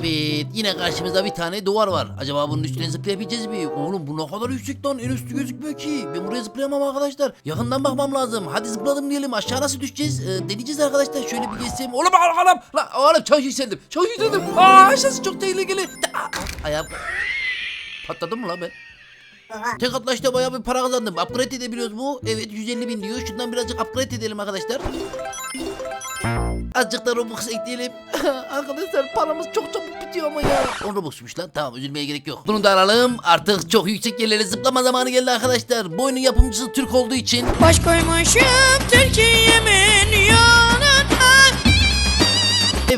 Evet yine karşımızda bir tane duvar var. Acaba bunun üstüne zıplayabileceğiz mi? Oğlum bu ne kadar yüksek lan en üstü gözükmüyor ki. Ben buraya zıplayamam arkadaşlar. Yakından bakmam lazım. Hadi zıpladım diyelim aşağı nasıl düşeceğiz? Ee, deneyeceğiz arkadaşlar şöyle bir geçsem. Oğlum anam lan oğlum çok yükseldim. Çok yükseldim. Aa aşağısı çok tehlikeli. Ayağım patladım mı lan ben? Oha. Tek atla işte bayağı bir para kazandım. Upgrade edebiliyoruz mu? Evet 150 bin diyor. Şundan birazcık upgrade edelim arkadaşlar. Azıcık da Robux ekleyelim. arkadaşlar paramız çok çabuk bitiyor ama ya. 10 Robux'muş lan. Tamam üzülmeye gerek yok. Bunu da alalım. Artık çok yüksek yerlere zıplama zamanı geldi arkadaşlar. Bu oyunun yapımcısı Türk olduğu için Baş koymuşum Türkiye'min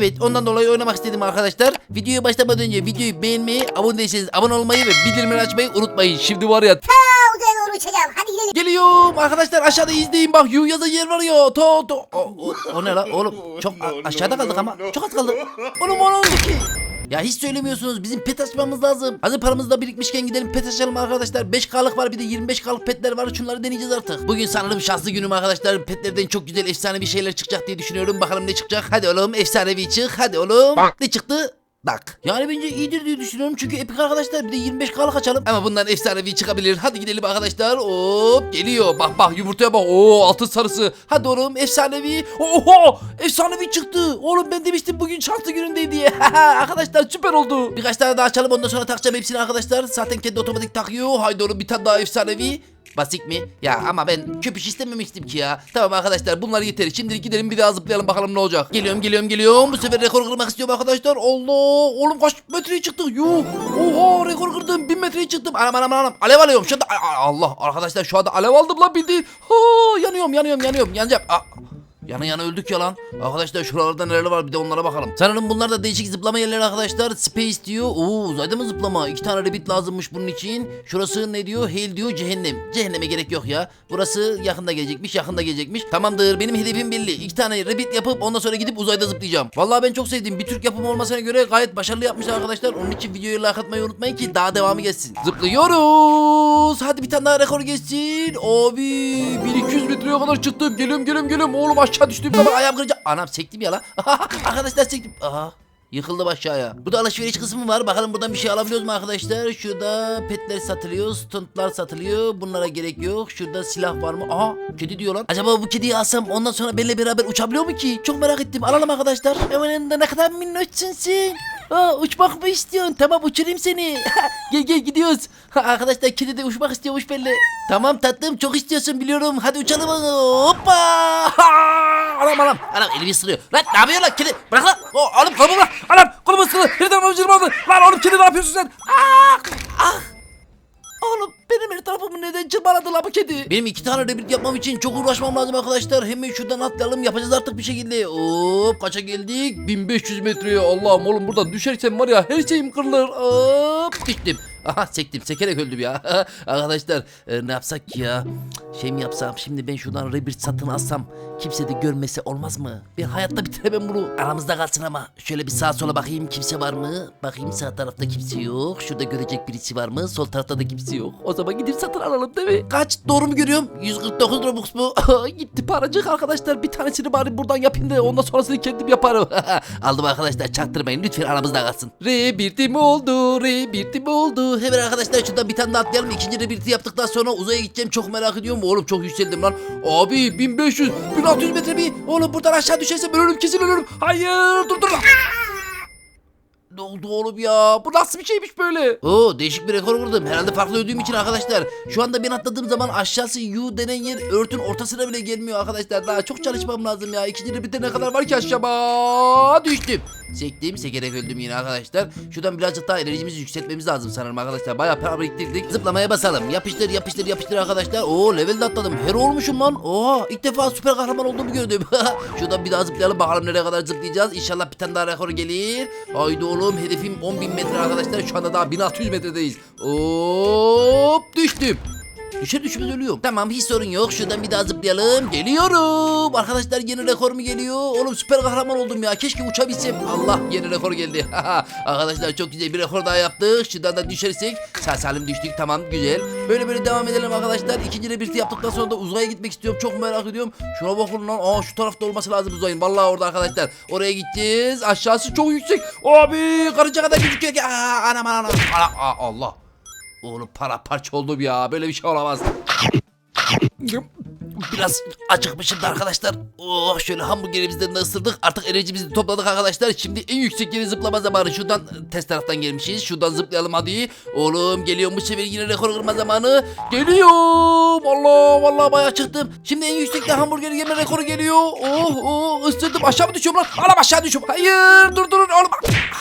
Evet ondan dolayı oynamak istedim arkadaşlar. Videoya başlamadan önce videoyu beğenmeyi, abone değilseniz abone olmayı ve bildirimleri açmayı unutmayın. Şimdi var ya Ta uzaya doğru uçacağım. Hadi gidelim. Geliyorum arkadaşlar aşağıda izleyin bak yu yazı yer var ya to to o, o, o ne la oğlum çok a- aşağıda kaldık ama çok az kaldı oğlum o ne oldu ki ya hiç söylemiyorsunuz. Bizim pet açmamız lazım. Hazır paramız da birikmişken gidelim pet açalım arkadaşlar. 5k'lık var bir de 25k'lık petler var. Şunları deneyeceğiz artık. Bugün sanırım şanslı günüm arkadaşlar. Petlerden çok güzel efsane bir şeyler çıkacak diye düşünüyorum. Bakalım ne çıkacak. Hadi oğlum efsanevi çık. Hadi oğlum. Ne çıktı Bak. Yani bence iyidir diye düşünüyorum çünkü epik arkadaşlar bir de 25k'lık açalım. Ama bundan efsanevi çıkabilir. Hadi gidelim arkadaşlar. Hop geliyor. Bak bak yumurtaya bak. Oo altın sarısı. Hadi oğlum efsanevi. Oho efsanevi çıktı. Oğlum ben demiştim bugün şanslı günündeydi diye. arkadaşlar süper oldu. Birkaç tane daha açalım ondan sonra takacağım hepsini arkadaşlar. Zaten kendi otomatik takıyor. Haydi oğlum bir tane daha efsanevi. Basit mi? Ya ama ben köpüş istememiştim ki ya. Tamam arkadaşlar bunlar yeter. Şimdi gidelim bir daha zıplayalım bakalım ne olacak. Geliyorum geliyorum geliyorum. Bu sefer rekor kırmak istiyorum arkadaşlar. Allah oğlum kaç metreye çıktık? Yuh. Oha rekor kırdım. 1000 metreye çıktım. Anam anam anam. Alev alıyorum. Şu anda Allah arkadaşlar şu anda alev aldım lan bildiğin. Ha, yanıyorum yanıyorum yanıyorum. Yanacağım. Aa. Yana yana öldük ya lan. Arkadaşlar şuralarda neler var bir de onlara bakalım. Sanırım bunlar da değişik zıplama yerleri arkadaşlar. Space diyor. Oo uzayda mı zıplama? İki tane rabbit lazımmış bunun için. Şurası ne diyor? Hell diyor cehennem. Cehenneme gerek yok ya. Burası yakında gelecekmiş yakında gelecekmiş. Tamamdır benim hedefim belli. İki tane rabbit yapıp ondan sonra gidip uzayda zıplayacağım. Vallahi ben çok sevdim. Bir Türk yapımı olmasına göre gayet başarılı yapmışlar arkadaşlar. Onun için videoyu like atmayı unutmayın ki daha devamı gelsin. Zıplıyoruz. Hadi bir tane daha rekor geçsin. Abi 1200 metreye kadar çıktım. Geliyorum geliyorum geliyorum. Oğlum aşağı düştüğüm zaman ayağım kıracak. Anam sektim ya lan. arkadaşlar sektim. Aha. Yıkıldım aşağıya. Burada alışveriş kısmı var. Bakalım buradan bir şey alabiliyoruz mu arkadaşlar? Şurada petler satılıyor. Stuntlar satılıyor. Bunlara gerek yok. Şurada silah var mı? Aha kedi diyor lan. Acaba bu kediyi alsam ondan sonra benimle beraber uçabiliyor mu ki? Çok merak ettim. Alalım arkadaşlar. Hemen ne kadar minnoşsun sen. Aa, uçmak mı istiyorsun? Tamam uçurayım seni. gel gel gidiyoruz. Arkadaşlar kedi de uçmak istiyormuş belli. Tamam tatlım çok istiyorsun biliyorum. Hadi uçalım. Hoppa. Anam anam. Anam elimi ısırıyor. Lan ne yapıyorsun lan kedi? Bırak lan. O, oğlum kolumu bırak. Anam kolumu babacığım aldı? Lan oğlum kedi ne yapıyorsun sen? Ah. Tarafımı neden çırpaladı la bu kedi? Benim iki tane rebirth yapmam için çok uğraşmam lazım arkadaşlar. Hemen şuradan atlayalım yapacağız artık bir şekilde. Hop kaça geldik? 1500 metreye Allah'ım oğlum buradan düşersem var ya her şeyim kırılır. Hop düştüm. Aha sektim sekerek öldüm ya. arkadaşlar e, ne yapsak ya? Şey mi yapsam şimdi ben şuradan rebirth satın alsam kimse de görmese olmaz mı? Ben hayatta bitiremem bunu. Aramızda kalsın ama. Şöyle bir sağa sola bakayım kimse var mı? Bakayım sağ tarafta kimse yok. Şurada görecek birisi var mı? Sol tarafta da kimse yok. O zaman gidip satın alalım değil mi? Kaç doğru mu görüyorum? 149 Robux bu. Gitti paracık arkadaşlar. Bir tanesini bari buradan yapayım da ondan sonrasını kendim yaparım. Aldım arkadaşlar çaktırmayın lütfen aramızda kalsın. Rebirtim oldu, rebirtim oldu. Hemen arkadaşlar şuradan bir tane daha atlayalım. İkinci rebirti yaptıktan sonra uzaya gideceğim. Çok merak ediyorum. Oğlum çok yükseldim lan. Abi 1500, 1600 metre bir. Oğlum buradan aşağı düşersem ölürüm kesin ölürüm. Hayır dur dur. Ne oldu oğlum ya? Bu nasıl bir şeymiş böyle? Oo değişik bir rekor kırdım. Herhalde farklı öldüğüm için arkadaşlar. Şu anda ben atladığım zaman aşağısı U denen yer örtün ortasına bile gelmiyor arkadaşlar. Daha çok çalışmam lazım ya. İkinci rebite ne kadar var ki aşağıma? Düştüm. Sektim. Sekerek öldüm yine arkadaşlar. Şuradan birazcık daha enerjimizi yükseltmemiz lazım sanırım arkadaşlar. Bayağı para biriktirdik. Zıplamaya basalım. Yapıştır yapıştır yapıştır arkadaşlar. Oo level de atladım. Hero olmuşum lan. Oha ilk defa süper kahraman olduğumu gördüm. Şuradan bir daha zıplayalım bakalım nereye kadar zıplayacağız. İnşallah bir tane daha rekor gelir. Haydi oğlum hedefim 10.000 metre arkadaşlar. Şu anda daha 1600 metredeyiz. Hop düştüm. Düşer düşmez ölüyorum. Tamam hiç sorun yok. Şuradan bir daha zıplayalım. Geliyorum. Arkadaşlar yeni rekor mu geliyor? Oğlum süper kahraman oldum ya. Keşke uçabilsem. Allah yeni rekor geldi. Arkadaşlar çok güzel bir rekor daha yaptık. Şuradan da düşersek sağ salim düştük. Tamam güzel. Böyle böyle devam edelim arkadaşlar. İkinci rebirti yaptıktan sonra da uzaya gitmek istiyorum. Çok merak ediyorum. Şuna bakın lan. Aa şu tarafta olması lazım uzayın. Vallahi orada arkadaşlar. Oraya gideceğiz. Aşağısı çok yüksek. Abi karınca kadar gözüküyor ki. Aa, anam anam. Allah. Oğlum para parça oldum ya. Böyle bir şey olamaz. Biraz acıkmışım da arkadaşlar. Oh şöyle hamburgerimizden de ısırdık. Artık enerjimizi topladık arkadaşlar. Şimdi en yüksek yere zıplama zamanı. Şuradan test taraftan gelmişiz. Şuradan zıplayalım hadi. Oğlum geliyorum bu sefer yine rekor kırma zamanı. Geliyorum. Allah vallahi bayağı çıktım. Şimdi en yüksekte hamburger yeme rekoru geliyor. Oh oh ısırdım. Aşağı mı düşüyorum lan? Anam aşağı düşüyorum. Hayır dur durun oğlum.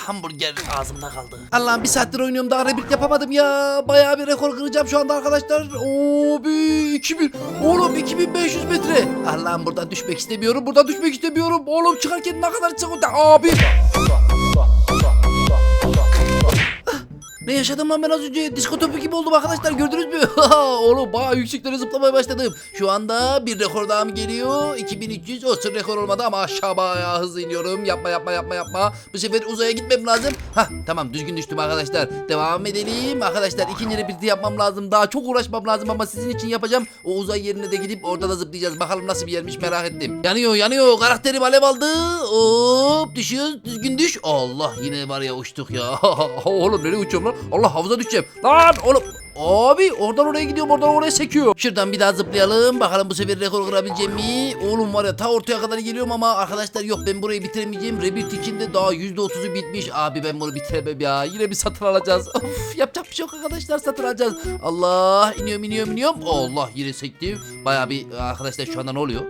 Hamburger ağzımda kaldı. Allah'ım bir saattir oynuyorum daha rebirth yapamadım ya. Bayağı bir rekor kıracağım şu anda arkadaşlar. Oo bir 2000. Oğlum 2500 metre. Allah'ım buradan düşmek istemiyorum. Buradan düşmek istemiyorum. Oğlum çıkarken ne kadar çıkıyor? Abi. Ne yaşadım lan ben az önce? Disko topu gibi oldum arkadaşlar gördünüz mü? Oğlum bayağı yükseklere zıplamaya başladım. Şu anda bir rekor daha mı geliyor? 2300 olsun rekor olmadı ama aşağı bayağı hızlı iniyorum. Yapma yapma yapma yapma. Bu sefer uzaya gitmem lazım. Hah tamam düzgün düştüm arkadaşlar. Devam edelim. Arkadaşlar ikinci rebirti yapmam lazım. Daha çok uğraşmam lazım ama sizin için yapacağım. O uzay yerine de gidip orada da zıplayacağız. Bakalım nasıl bir yermiş merak ettim. Yanıyor yanıyor. Karakterim alev aldı. Hop düşüyoruz. Düzgün düş. Allah yine var ya uçtuk ya. Oğlum nereye uçuyorum lan? Allah havuza düşeceğim. Lan oğlum. Abi oradan oraya gidiyorum oradan oraya sekiyor. Şuradan bir daha zıplayalım. Bakalım bu sefer rekor kırabileceğim mi? Oğlum var ya ta ortaya kadar geliyorum ama arkadaşlar yok ben burayı bitiremeyeceğim. Rebirth içinde daha %30'u bitmiş. Abi ben bunu bitiremem ya. Yine bir satın alacağız. Of yapacak bir şey yok arkadaşlar satın alacağız. Allah iniyorum iniyorum iniyorum. Allah yine sektim. Baya bir arkadaşlar şu anda ne oluyor?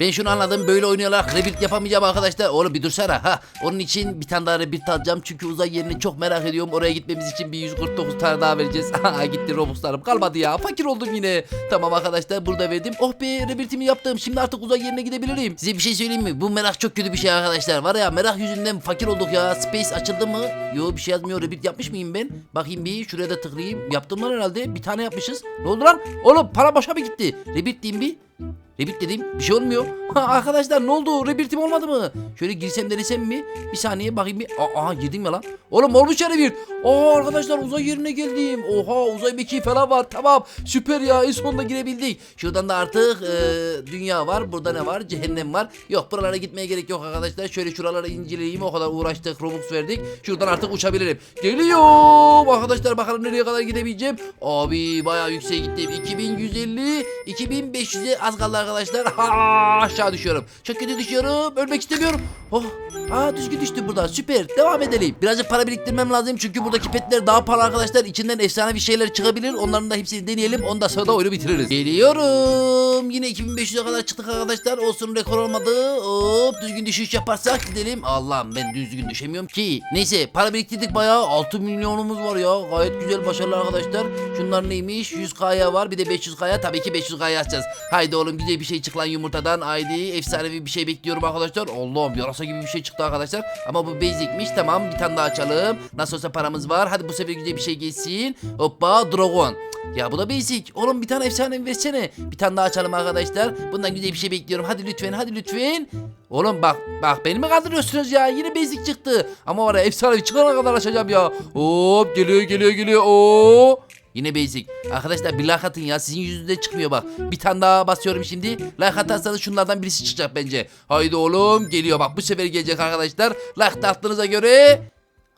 ben şunu anladım böyle oynuyorlar. Rebirth yapamayacağım arkadaşlar. Oğlum bir dursana. Ha. Onun için bir tane daha Rebirth alacağım. Çünkü uzay yerini çok merak ediyorum. Oraya gitmemiz için bir 149 tane daha vereceğiz. Gitti Robux'larım kalmadı ya. Fakir oldum yine. Tamam arkadaşlar burada verdim. Oh be Rebirth'imi yaptım. Şimdi artık uzay yerine gidebilirim. Size bir şey söyleyeyim mi? Bu merak çok kötü bir şey arkadaşlar. Var ya merak yüzünden fakir olduk ya. Space açıldı mı? Yo bir şey yazmıyor. Rebirth yapmış mıyım ben? Bakayım bir şuraya da tıklayayım. Yaptım lan herhalde. Bir tane yapmışız. Ne oldu lan? Oğlum para boşa mı gitti? Rebirth diyeyim bir. Rebirth dedim bir şey olmuyor. Arkadaşlar ne oldu? Rebirth'im olmadı mı? Şöyle girsem denesem mi? Bir saniye bakayım bir. Aa, aha girdim ya lan. Oğlum olmuş ya Rebirth. Aa arkadaşlar uzay yerine geldim. Oha uzay mekiği falan var. Tamam süper ya en sonunda girebildik. Şuradan da artık e, dünya var. Burada ne var? Cehennem var. Yok buralara gitmeye gerek yok arkadaşlar. Şöyle şuraları inceleyeyim. O kadar uğraştık. Robux verdik. Şuradan artık uçabilirim. Geliyorum. Arkadaşlar bakalım nereye kadar gidebileceğim. Abi bayağı yükseğe gittim. 2150 2500'e az kaldı arkadaşlar. Ha, aşağı düşüyorum. Çok kötü düşüyorum. Ölmek istemiyorum. Oh. Aa düzgün düştüm burada. Süper. Devam edelim. Birazcık para biriktirmem lazım. Çünkü buradaki petler daha pahalı arkadaşlar. İçinden efsane bir şeyler çıkabilir. Onların da hepsini deneyelim. Ondan sonra da oyunu bitiririz. Geliyorum. Yine 2500'e kadar çıktık arkadaşlar. Olsun rekor olmadı. Hop düzgün düşüş yaparsak gidelim. Allah'ım ben düzgün düşemiyorum ki. Neyse para biriktirdik bayağı. 6 milyonumuz var ya. Gayet güzel başarılı arkadaşlar. Şunlar neymiş? 100k'ya var. Bir de 500k'ya. Tabii ki 500k'ya açacağız. Haydi oğlum güzel bir şey çık lan yumurtadan. Haydi efsanevi bir şey bekliyorum arkadaşlar. Allah'ım yarasa gibi bir şey çıktı arkadaşlar. Ama bu basicmiş. Tamam bir tane daha açalım. Nasıl olsa paramız var. Hadi bu sefer güzel bir şey gelsin. Hoppa dragon. Ya bu da basic. Oğlum bir tane efsane versene. Bir tane daha açalım arkadaşlar. Bundan güzel bir şey bekliyorum. Hadi lütfen hadi lütfen. Oğlum bak bak beni mi kandırıyorsunuz ya? Yine basic çıktı. Ama var ya efsane çıkana kadar açacağım ya. Hop geliyor geliyor geliyor. Oo. Yine basic. Arkadaşlar bir like atın ya. Sizin yüzünüzde çıkmıyor bak. Bir tane daha basıyorum şimdi. Like atarsanız şunlardan birisi çıkacak bence. Haydi oğlum geliyor bak. Bu sefer gelecek arkadaşlar. Like de attığınıza göre.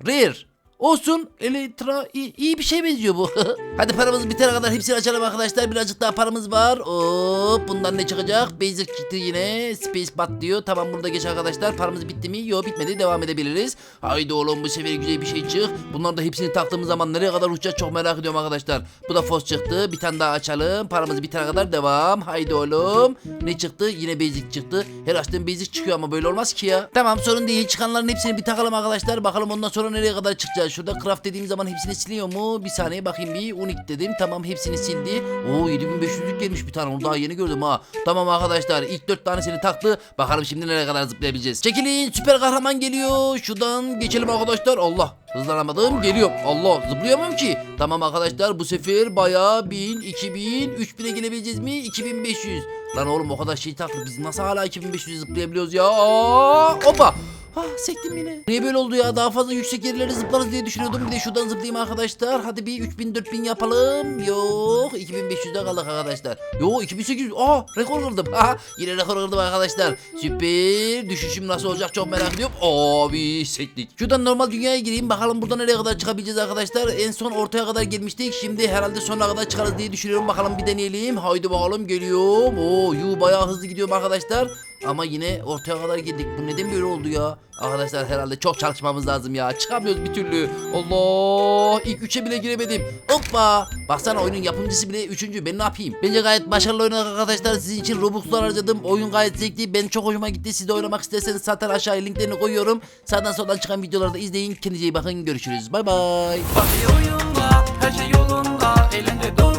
Rare. Olsun. Elektra iyi, iyi bir şey benziyor bu. Hadi paramız bitene kadar hepsini açalım arkadaşlar. Birazcık daha paramız var. Hop bundan ne çıkacak? Basic çıktı yine. Space bat diyor. Tamam burada geç arkadaşlar. Paramız bitti mi? Yok bitmedi. Devam edebiliriz. Haydi oğlum bu sefer güzel bir şey çık. Bunlar da hepsini taktığımız zaman nereye kadar uçacağız çok merak ediyorum arkadaşlar. Bu da fos çıktı. Bir tane daha açalım. Paramız bitene kadar devam. Haydi oğlum. Ne çıktı? Yine basic çıktı. Her açtığım basic çıkıyor ama böyle olmaz ki ya. Tamam sorun değil. Çıkanların hepsini bir takalım arkadaşlar. Bakalım ondan sonra nereye kadar çıkacağız. Şurada craft dediğim zaman hepsini siliyor mu? Bir saniye bakayım bir. Unik dedim. Tamam hepsini sildi. Oo 7500'lük gelmiş bir tane. Onu daha yeni gördüm ha. Tamam arkadaşlar ilk 4 tanesini taktı. Bakalım şimdi nereye kadar zıplayabileceğiz. Çekilin süper kahraman geliyor. Şuradan geçelim arkadaşlar. Allah hızlanamadım. Geliyor. Allah zıplayamam ki. Tamam arkadaşlar bu sefer bayağı 1000, 2000, 3000'e gelebileceğiz mi? 2500. Lan oğlum o kadar şey taktık. Biz nasıl hala 2500 zıplayabiliyoruz ya? Aa, hoppa. Ah sektim yine. Niye böyle oldu ya? Daha fazla yüksek yerlere zıplarız diye düşünüyordum. Bir de şuradan zıplayayım arkadaşlar. Hadi bir 3000 4000 yapalım. Yok 2500'de kaldık arkadaşlar. Yok 2800. Aa rekor kırdım. Aha yine rekor kırdım arkadaşlar. Süper. Düşüşüm nasıl olacak çok merak ediyorum. Abi sektik. Şuradan normal dünyaya gireyim. Bakalım burada nereye kadar çıkabileceğiz arkadaşlar. En son ortaya kadar gelmiştik. Şimdi herhalde sonuna kadar çıkarız diye düşünüyorum. Bakalım bir deneyelim. Haydi bakalım geliyorum. Oo yu bayağı hızlı gidiyorum arkadaşlar. Ama yine ortaya kadar geldik. Bu neden böyle oldu ya? Arkadaşlar herhalde çok çalışmamız lazım ya. Çıkamıyoruz bir türlü. Allah! ilk üçe bile giremedim. Hoppa! Baksana oyunun yapımcısı bile üçüncü. Ben ne yapayım? Bence gayet başarılı oynadık arkadaşlar. Sizin için Robux'lar harcadım. Oyun gayet zevkli. Ben çok hoşuma gitti. Siz de oynamak isterseniz zaten aşağıya linklerini koyuyorum. Sağdan soldan çıkan videoları da izleyin. Kendinize iyi bakın. Görüşürüz. Bay bay. Her şey yolunda Elinde doğrultuda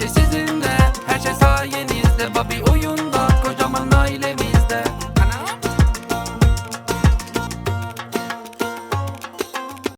Her şey sizinle her şey sayenizde. Bobby